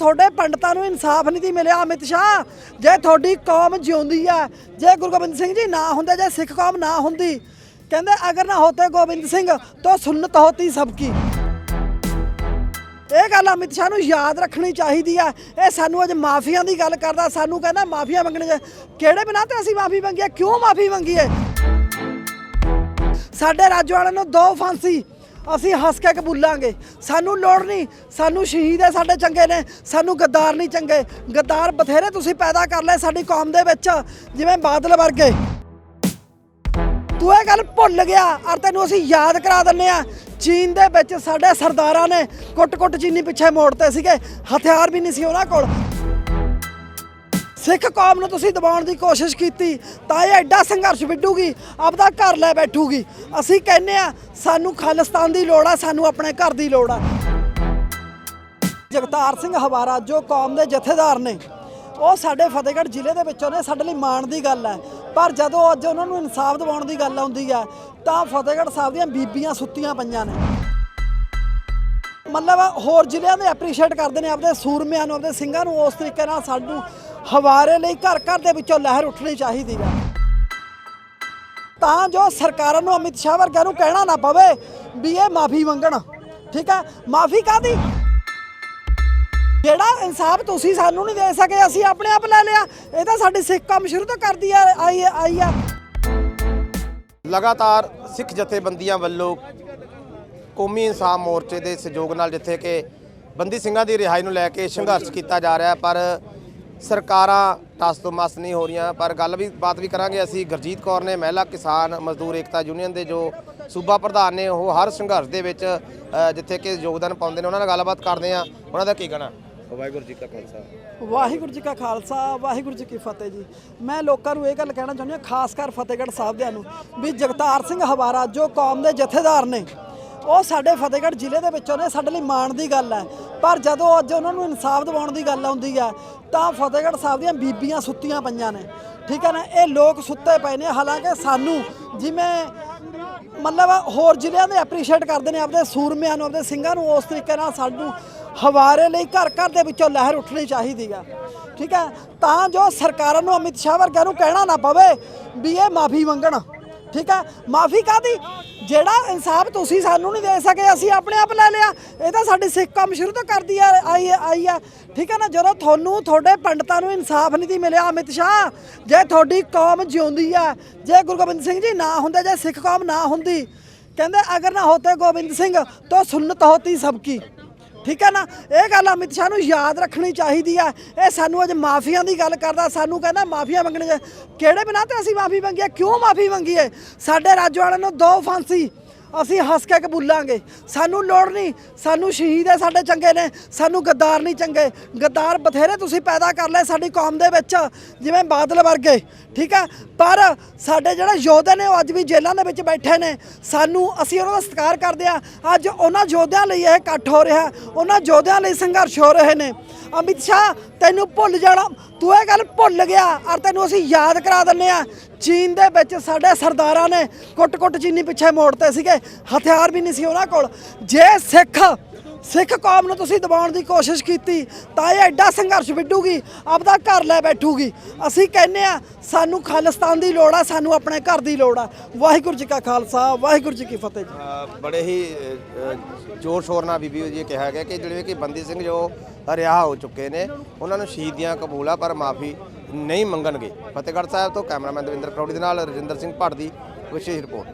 ਤੁਹਾਡੇ ਪੰਡਤਾਂ ਨੂੰ ਇਨਸਾਫ ਨਹੀਂ ਦੀ ਮਿਲਿਆ, ਅਮਿਤ ਸ਼ਾਹ। ਜੇ ਤੁਹਾਡੀ ਕੌਮ ਜਿਉਂਦੀ ਆ ਜੇ ਗੁਰੂ ਗੋਬਿੰਦ ਸਿੰਘ ਜੀ ਨਾ ਹੁੰਦੇ, ਜੇ ਸਿੱਖ ਕੌਮ ਨਾ ਹੁੰਦੀ, ਕਹਿੰਦੇ ਅਗਰ ਨਾ ਹੋਤੇ ਗੋਬਿੰਦ ਸਿੰਘ, ਤਾਂ ਸੁਨਨਤ ਹੋਤੀ ਸਬਕੀ ਇਹ ਗੱਲ ਅਮਿਤ ਸ਼ਾਹ ਨੂੰ ਯਾਦ ਰੱਖਣੀ ਚਾਹੀਦੀ ਆ ਇਹ ਸਾਨੂੰ ਅੱਜ ਮਾਫੀਆਂ ਦੀ ਗੱਲ ਕਰਦਾ, ਸਾਨੂੰ ਕਹਿੰਦਾ ਮਾਫੀਆਂ ਮੰਗਣੇ ਕਿਹੜੇ ਬਿਨਾਂ ਤੇ ਅਸੀਂ ਮਾਫੀ ਮੰਗੀਏ, ਕਿਉਂ ਮਾਫੀ ਮੰਗੀਏ? ਸਾਡੇ ਰਾਜ ਵਾਲਿਆਂ ਨੂੰ ਦੋ ਫਾਂਸੀ ਅਸੀਂ ਹੱਸ ਕੇ ਕਬੂਲਾਂਗੇ। ਸਾਨੂੰ ਲੋੜ ਨਹੀਂ। ਸਾਨੂੰ ਸ਼ਹੀਦ ਹੈ ਸਾਡੇ ਚੰਗੇ ਨੇ। ਸਾਨੂੰ ਗੱਦਾਰ ਨਹੀਂ ਚੰਗੇ। ਗੱਦਾਰ ਬਥੇਰੇ ਤੁਸੀਂ ਪੈਦਾ ਕਰ ਲਏ ਸਾਡੀ ਕੌਮ ਦੇ ਵਿੱਚ, ਜਿਵੇਂ ਬਾਦਲ ਵਰਗੇ। ਤੂੰ ਇਹ ਗੱਲ ਭੁੱਲ ਗਿਆ। ਔਰ ਤੈਨੂੰ ਅਸੀਂ ਯਾਦ ਕਰਾ ਦਿੰਨੇ ਆ ਚੀਨ ਦੇ ਵਿੱਚ ਸਾਡੇ ਸਰਦਾਰਾਂ ਨੇ ਕੁੱਟ-ਕੁੱਟ ਚੀਨੀ ਪਿੱਛੇ ਮੋੜਤੇ ਸੀਗੇ। ਹਥਿਆਰ ਵੀ ਨਹੀਂ ਸੀ ਉਹਨਾਂ ਕੋਲ। ਸਿੱਖ ਕੌਮ ਨੂੰ ਤੁਸੀਂ ਦਬਾਉਣ ਦੀ ਕੋਸ਼ਿਸ਼ ਕੀਤੀ, ਤਾਂ ਇਹ ਐਡਾ ਸੰਘਰਸ਼ ਵਿੱਢੂਗੀ, ਆਪਦਾ ਘਰ ਲੈ ਬੈਠੂਗੀ। ਅਸੀਂ ਕਹਿੰਨੇ ਆ ਸਾਨੂੰ ਖਾਲਿਸਤਾਨ ਦੀ ਲੋੜ ਆ, ਸਾਨੂੰ ਆਪਣੇ ਘਰ ਦੀ ਲੋੜ ਆ। ਜਗਤਾਰ ਸਿੰਘ ਹਵਾਰਾ, ਜੋ ਕੌਮ ਦੇ ਜਥੇਦਾਰ ਨੇ, ਉਹ ਸਾਡੇ ਫਤਿਹਗੜ੍ਹ ਜ਼ਿਲ੍ਹੇ ਦੇ ਵਿੱਚੋਂ ਨੇ, ਸਾਡੇ ਲਈ ਮਾਣ ਦੀ ਗੱਲ ਹੈ। ਪਰ ਜਦੋਂ ਅੱਜ ਉਹਨਾਂ ਨੂੰ ਇਨਸਾਫ ਦਿਵਾਉਣ ਦੀ ਗੱਲ ਆਉਂਦੀ ਹੈ, ਤਾਂ ਫਤਿਹਗੜ੍ਹ ਸਾਹਿਬ ਦੀਆਂ ਬੀਬੀਆਂ ਸੁੱਤੀਆਂ ਪਈਆਂ ਨੇ। ਮਤਲਬ ਹੋਰ ਜ਼ਿਲ੍ਹਿਆਂ ਦੇ ਐਪਰੀਸ਼ੀਏਟ ਕਰਦੇ ਨੇ, ਆਪਦੇ ਸੂਰਮਿਆਂ ਨੂੰ, ਆਪਦੇ ਸਿੰਘਾਂ ਨੂੰ, ਉਸ ਤਰੀਕੇ ਨਾਲ ਸਾਨੂੰ ਹਵਾਰੇ ਲਈ ਘਰ ਘਰ ਦੇ ਵਿੱਚੋਂ ਲਹਿਰ ਉੱਠਣੀ ਚਾਹੀਦੀ ਹੈ ਤਾਂ ਜੋ ਸਰਕਾਰਾਂ ਨੂੰ ਅਮਿਤ ਸ਼ਾਹ ਵਰਗਿਆਂ ਨੂੰ ਕਹਿਣਾ ਨਾ ਪਵੇ ਵੀ ਇਹ ਮਾਫੀ ਮੰਗਣ। ਠੀਕ ਹੈ ਮਾਫੀ ਕਾਦੀ ਜਿਹੜਾ ਇਨਸਾਫ ਤੁਸੀਂ ਸਾਨੂੰ ਨਹੀਂ ਦੇ ਸਕੇ, ਅਸੀਂ ਆਪਣੇ ਆਪ ਲੈ ਲਿਆ। ਇਹ ਤਾਂ ਸਾਡੀ ਸਿੱਖ ਕੰਮ ਸ਼ੁਰੂ ਤੋਂ ਕਰਦੀ ਆ, ਆਈ ਆਈ ਆ। ਲਗਾਤਾਰ ਸਿੱਖ ਜਥੇਬੰਦੀਆਂ ਵੱਲੋਂ ਕੌਮੀ ਇਨਸਾਫ ਮੋਰਚੇ ਦੇ ਸਹਿਯੋਗ ਨਾਲ ਜਿੱਥੇ ਕਿ ਬੰਦੀ ਸਿੰਘਾਂ ਦੀ ਰਿਹਾਈ ਨੂੰ ਲੈ ਕੇ ਸੰਘਰਸ਼ ਕੀਤਾ ਜਾ ਰਿਹਾ, ਪਰ ਸਰਕਾਰਾਂ ਟਸ ਤੋਂ ਮਸ ਨਹੀਂ ਹੋ ਰਹੀਆਂ ਪਰ ਗੱਲ ਵੀ ਬਾਤ ਵੀ ਕਰਾਂਗੇ ਅਸੀਂ। ਗੁਰਜੀਤ ਕੌਰ ਨੇ ਮਹਿਲਾ ਕਿਸਾਨ ਮਜ਼ਦੂਰ ਏਕਤਾ ਯੂਨੀਅਨ ਦੇ ਜੋ ਸੂਬਾ ਪ੍ਰਧਾਨ ਨੇ ਉਹ ਹਰ ਸੰਘਰਸ਼ ਦੇ ਵਿੱਚ ਜਿੱਥੇ ਕਿ ਯੋਗਦਾਨ ਪਾਉਂਦੇ ਨੇ ਉਹਨਾਂ ਨਾਲ ਗੱਲਬਾਤ ਕਰਦੇ ਆ ਉਹਨਾਂ ਦਾ ਕੀ ਕਹਿਣਾ? ਵਾਹਿਗੁਰੂ ਜੀ ਕਾ ਖਾਲਸਾ। ਵਾਹਿਗੁਰੂ ਜੀ ਕਾ ਖਾਲਸਾ ਵਾਹਿਗੁਰੂ ਜੀ ਕੀ ਫਤਿਹ ਜੀ। ਮੈਂ ਲੋਕਾਂ ਨੂੰ ਇਹ ਗੱਲ ਕਹਿਣਾ ਚਾਹੁੰਦੀ ਹਾਂ ਖਾਸ ਕਰ ਫਤਿਹਗੜ੍ਹ ਸਾਹਿਬ ਦਿਆਂ ਨੂੰ ਵੀ ਜਗਤਾਰ ਸਿੰਘ ਹਵਾਰਾ ਜੋ ਕੌਮ ਦੇ ਜਥੇਦਾਰ ਨੇ ਉਹ ਸਾਡੇ ਫਤਿਹਗੜ੍ਹ ਜ਼ਿਲ੍ਹੇ ਦੇ ਵਿੱਚੋਂ ਨੇ ਸਾਡੇ ਲਈ ਮਾਣ ਦੀ ਗੱਲ ਹੈ। ਪਰ ਜਦੋਂ ਅੱਜ ਉਹਨਾਂ ਨੂੰ ਇਨਸਾਫ ਦਿਵਾਉਣ ਦੀ ਗੱਲ ਆਉਂਦੀ ਹੈ, ਤਾਂ ਫਤਿਹਗੜ੍ਹ ਸਾਹਿਬ ਦੀਆਂ ਬੀਬੀਆਂ ਸੁੱਤੀਆਂ ਪਈਆਂ ਨੇ। ਠੀਕ ਹੈ ਨਾ? ਇਹ ਲੋਕ ਸੁੱਤੇ ਪਏ ਨੇ। ਹਾਲਾਂਕਿ ਸਾਨੂੰ ਜਿਵੇਂ ਮਤਲਬ ਹੋਰ ਜ਼ਿਲ੍ਹਿਆਂ ਦੇ ਐਪਰੀਸ਼ੀਏਟ ਕਰਦੇ ਨੇ ਆਪਦੇ ਸੂਰਮਿਆਂ ਨੂੰ, ਆਪਦੇ ਸਿੰਘਾਂ ਨੂੰ, ਉਸ ਤਰੀਕੇ ਨਾਲ ਸਾਨੂੰ ਹਵਾਰੇ ਲਈ ਘਰ ਘਰ ਦੇ ਵਿੱਚੋਂ ਲਹਿਰ ਉੱਠਣੀ ਚਾਹੀਦੀ ਆ ਠੀਕ ਹੈ? ਤਾਂ ਜੋ ਸਰਕਾਰਾਂ ਨੂੰ, ਅਮਿਤ ਸ਼ਾਹ ਵਰਗਿਆਂ ਨੂੰ ਕਹਿਣਾ ਨਾ ਪਵੇ ਵੀ ਇਹ ਮਾਫੀ ਮੰਗਣ। ਠੀਕ ਹੈ? ਮਾਫੀ ਕਾਦੀ ਜਿਹੜਾ ਇਨਸਾਫ ਤੁਸੀਂ ਸਾਨੂੰ ਨਹੀਂ ਦੇ ਸਕੇ, ਅਸੀਂ ਆਪਣੇ ਆਪ ਲੈ ਲਿਆ। ਇਹ ਤਾਂ ਸਾਡੀ ਸਿੱਖ ਕੰਮ ਸ਼ੁਰੂ ਤੋਂ ਕਰਦੀ ਆ, ਆਈ ਆਈ ਆ। ਠੀਕ ਹੈ ਨਾ? ਜਦੋਂ ਤੁਹਾਨੂੰ, ਤੁਹਾਡੇ ਪੰਡਤਾਂ ਨੂੰ ਇਨਸਾਫ ਨਹੀਂ ਦੀ ਮਿਲਿਆ, ਅਮਿਤ ਸ਼ਾਹ, ਜੇ ਤੁਹਾਡੀ ਕੌਮ ਜਿਉਂਦੀ ਆ, ਜੇ ਗੁਰੂ ਗੋਬਿੰਦ ਸਿੰਘ ਜੀ ਨਾ ਹੁੰਦੇ, ਜੇ ਸਿੱਖ ਕੌਮ ਨਾ ਹੁੰਦੀ, ਕਹਿੰਦੇ ਅਗਰ ਨਾ ਹੋਤੇ ਗੋਬਿੰਦ ਸਿੰਘ, ਤਾਂ ਸੁਨਨਤ ਹੋਤੀ ਸਬਕੀ ਠੀਕ ਹੈ ਨਾ? ਇਹ ਗੱਲ ਅਮਿਤ ਸ਼ਾਹ ਨੂੰ ਯਾਦ ਰੱਖਣੀ ਚਾਹੀਦੀ ਆ ਇਹ ਸਾਨੂੰ ਅੱਜ ਮਾਫੀਆਂ ਦੀ ਗੱਲ ਕਰਦਾ, ਸਾਨੂੰ ਕਹਿੰਦਾ ਮਾਫੀਆ ਮੰਗਣੇ ਚ- ਕਿਹੜੇ ਬਿਨਾਂ ਤੇ ਅਸੀਂ ਮਾਫੀ ਮੰਗੀਏ? ਕਿਉਂ ਮਾਫੀ ਮੰਗੀਏ? ਸਾਡੇ ਰਾਜ ਵਾਲਿਆਂ ਨੂੰ ਦੋ ਫਾਂਸੀ। ਅਸੀਂ ਹੱਸ ਕੇ ਕਬੂਲਾਂਗੇ। ਸਾਨੂੰ ਲੋੜ ਨਹੀਂ। ਸਾਨੂੰ ਸ਼ਹੀਦ ਹੈ ਸਾਡੇ ਚੰਗੇ ਨੇ। ਸਾਨੂੰ ਗੱਦਾਰ ਨਹੀਂ ਚੰਗੇ। ਗੱਦਾਰ ਬਥੇਰੇ ਤੁਸੀਂ ਪੈਦਾ ਕਰ ਲਏ ਸਾਡੀ ਕੌਮ ਦੇ ਵਿੱਚ, ਜਿਵੇਂ ਬਾਦਲ ਵਰਗੇ, ਠੀਕ ਹੈ? ਪਰ ਸਾਡੇ ਜਿਹੜੇ ਯੋਧੇ ਨੇ, ਉਹ ਅੱਜ ਵੀ ਜੇਲ੍ਹਾਂ ਦੇ ਵਿੱਚ ਬੈਠੇ ਨੇ। ਸਾਨੂੰ, ਅਸੀਂ ਉਹਨਾਂ ਦਾ ਸਤਿਕਾਰ ਕਰਦੇ ਆ ਅੱਜ ਉਹਨਾਂ ਯੋਧਿਆਂ ਲਈ ਇਹ ਇਕੱਠ ਹੋ ਰਿਹਾ। ਉਹਨਾਂ ਯੋਧਿਆਂ ਲਈ ਸੰਘਰਸ਼ ਹੋ ਰਹੇ ਨੇ। ਅਮਿਤ ਸ਼ਾਹ, ਤੈਨੂੰ ਭੁੱਲ ਜਾਣਾ। ਤੂੰ ਇਹ ਗੱਲ ਭੁੱਲ ਗਿਆ। ਔਰ ਤੈਨੂੰ ਅਸੀਂ ਯਾਦ ਕਰਾ ਦਿੰਨੇ ਆ ਚੀਨ ਦੇ ਵਿੱਚ ਸਾਡੇ ਸਰਦਾਰਾਂ ਨੇ ਕੁੱਟ-ਕੁੱਟ ਚੀਨੀ ਪਿੱਛੇ ਮੋੜਤੇ ਸੀਗੇ, ਹਥਿਆਰ ਵੀ ਨਹੀਂ ਸੀ ਉਹਨਾਂ ਕੋਲ। ਜੇ ਸਿੱਖ ਸਿੱਖ ਕੌਮ ਨੂੰ ਤੁਸੀਂ ਦਬਾਉਣ ਦੀ ਕੋਸ਼ਿਸ਼ ਕੀਤੀ, ਤਾਂ ਇਹ ਐਡਾ ਸੰਘਰਸ਼ ਵਿੱਢੂਗੀ, ਆਪਦਾ ਘਰ ਲੈ ਬੈਠੂਗੀ। ਅਸੀਂ ਕਹਿੰਨੇ ਆ ਸਾਨੂੰ ਖਾਲਿਸਤਾਨ ਦੀ ਲੋੜ ਆ, ਸਾਨੂੰ ਆਪਣੇ ਘਰ ਦੀ ਲੋੜ ਆ। ਵਾਹਿਗੁਰੂ ਜੀ ਕਾ ਖਾਲਸਾ, ਵਾਹਿਗੁਰੂ ਜੀ ਕੀ ਫਤਿਹ ਜੀ। ਬੜੇ ਹੀ ਜ਼ੋਰ ਸ਼ੋਰ ਨਾਲ ਬੀਬੀ ਜੀ ਕਿਹਾ ਗਿਆ ਕਿ ਜਿਹੜੇ ਕਿ ਬੰਦੀ ਸਿੰਘ ਜੋ ਰਿਹਾ ਹੋ ਚੁੱਕੇ ਨੇ, ਉਹਨਾਂ ਨੂੰ ਸ਼ਹੀਦੀਆਂ ਕਬੂਲ ਆ, ਪਰ ਮਾਫੀ ਨਹੀਂ ਮੰਗਣਗੇ। ਫਤਿਹਗੜ੍ਹ ਸਾਹਿਬ ਤੋਂ ਕੈਮਰਾਮੈਨ ਦਵਿੰਦਰ ਕਰੌੜੀ ਦੇ ਨਾਲ ਰਜਿੰਦਰ ਸਿੰਘ ਭੱਟ ਦੀ ਵਿਸ਼ੇਸ਼ ਰਿਪੋਰਟ।